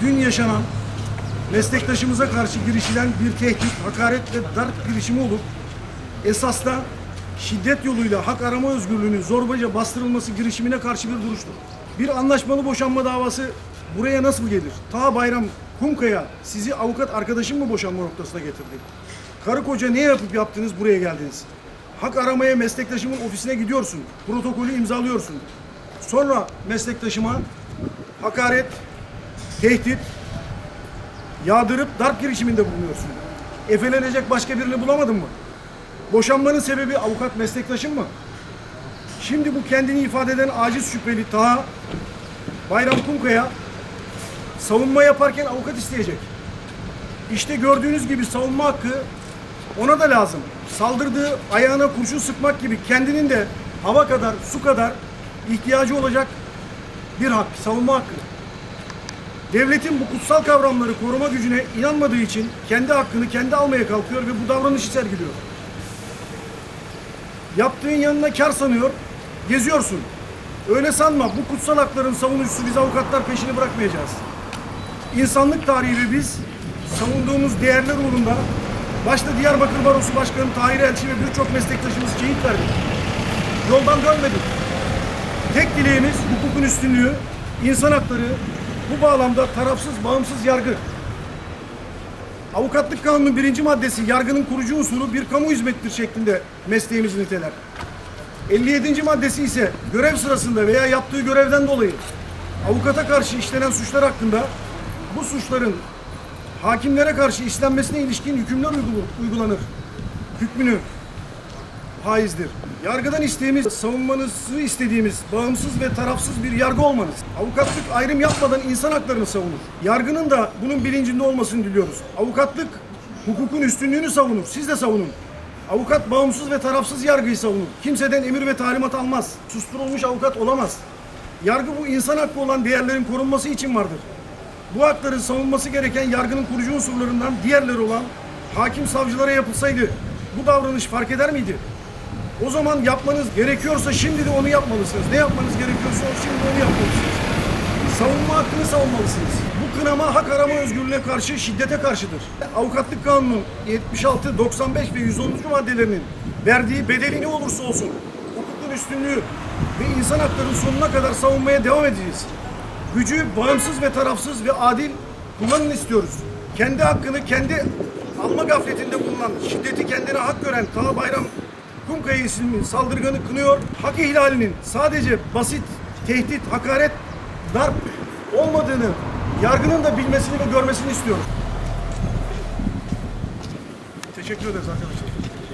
dün yaşanan meslektaşımıza karşı girişilen bir tehdit, hakaret ve darp girişimi olup esasda şiddet yoluyla hak arama özgürlüğünün zorbaca bastırılması girişimine karşı bir duruştur. Bir anlaşmalı boşanma davası buraya nasıl gelir? Ta Bayram Kumkaya sizi avukat arkadaşım mı boşanma noktasına getirdi? Karı koca ne yapıp yaptınız buraya geldiniz? Hak aramaya meslektaşımın ofisine gidiyorsun. Protokolü imzalıyorsun. Sonra meslektaşıma hakaret, tehdit, yağdırıp darp girişiminde bulunuyorsun. Efelenecek başka birini bulamadın mı? Boşanmanın sebebi avukat meslektaşın mı? Şimdi bu kendini ifade eden aciz şüpheli Taha Bayram Kumkaya savunma yaparken avukat isteyecek. İşte gördüğünüz gibi savunma hakkı ona da lazım. Saldırdığı ayağına kurşun sıkmak gibi kendinin de hava kadar, su kadar ihtiyacı olacak bir hak, savunma hakkı. Devletin bu kutsal kavramları koruma gücüne inanmadığı için kendi hakkını kendi almaya kalkıyor ve bu davranışı sergiliyor. Yaptığın yanına kar sanıyor, geziyorsun. Öyle sanma, bu kutsal hakların savunucusu biz avukatlar peşini bırakmayacağız. İnsanlık tarihi ve biz savunduğumuz değerler uğrunda başta Diyarbakır Barosu Başkanı Tahir Elçi ve birçok meslektaşımız şehit verdik. Yoldan dönmedik. Tek dileğimiz hukukun üstünlüğü, insan hakları, bu bağlamda tarafsız, bağımsız yargı. Avukatlık kanunun birinci maddesi yargının kurucu unsuru bir kamu hizmettir şeklinde mesleğimizi niteler. 57. maddesi ise görev sırasında veya yaptığı görevden dolayı avukata karşı işlenen suçlar hakkında bu suçların hakimlere karşı işlenmesine ilişkin hükümler uygulanır. Hükmünü haizdir. Yargıdan isteğimiz, savunmanızı istediğimiz bağımsız ve tarafsız bir yargı olmanız. Avukatlık ayrım yapmadan insan haklarını savunur. Yargının da bunun bilincinde olmasını diliyoruz. Avukatlık hukukun üstünlüğünü savunur. Siz de savunun. Avukat bağımsız ve tarafsız yargıyı savunur. Kimseden emir ve talimat almaz. Susturulmuş avukat olamaz. Yargı bu insan hakkı olan değerlerin korunması için vardır. Bu hakların savunması gereken yargının kurucu unsurlarından diğerleri olan hakim savcılara yapılsaydı bu davranış fark eder miydi? O zaman yapmanız gerekiyorsa şimdi de onu yapmalısınız. Ne yapmanız gerekiyorsa şimdi onu yapmalısınız. Savunma hakkını savunmalısınız. Bu kınama hak arama özgürlüğüne karşı şiddete karşıdır. Avukatlık Kanunu 76, 95 ve 110. maddelerinin verdiği bedeli ne olursa olsun hukukun üstünlüğü ve insan haklarının sonuna kadar savunmaya devam edeceğiz. Gücü bağımsız ve tarafsız ve adil kullanın istiyoruz. Kendi hakkını kendi alma gafletinde bulunan, şiddeti kendine hak gören Taha Bayram Kumkaya isimli saldırganı kınıyor. Hak ihlalinin sadece basit tehdit, hakaret, darp olmadığını yargının da bilmesini ve görmesini istiyorum. Teşekkür ederiz arkadaşlar.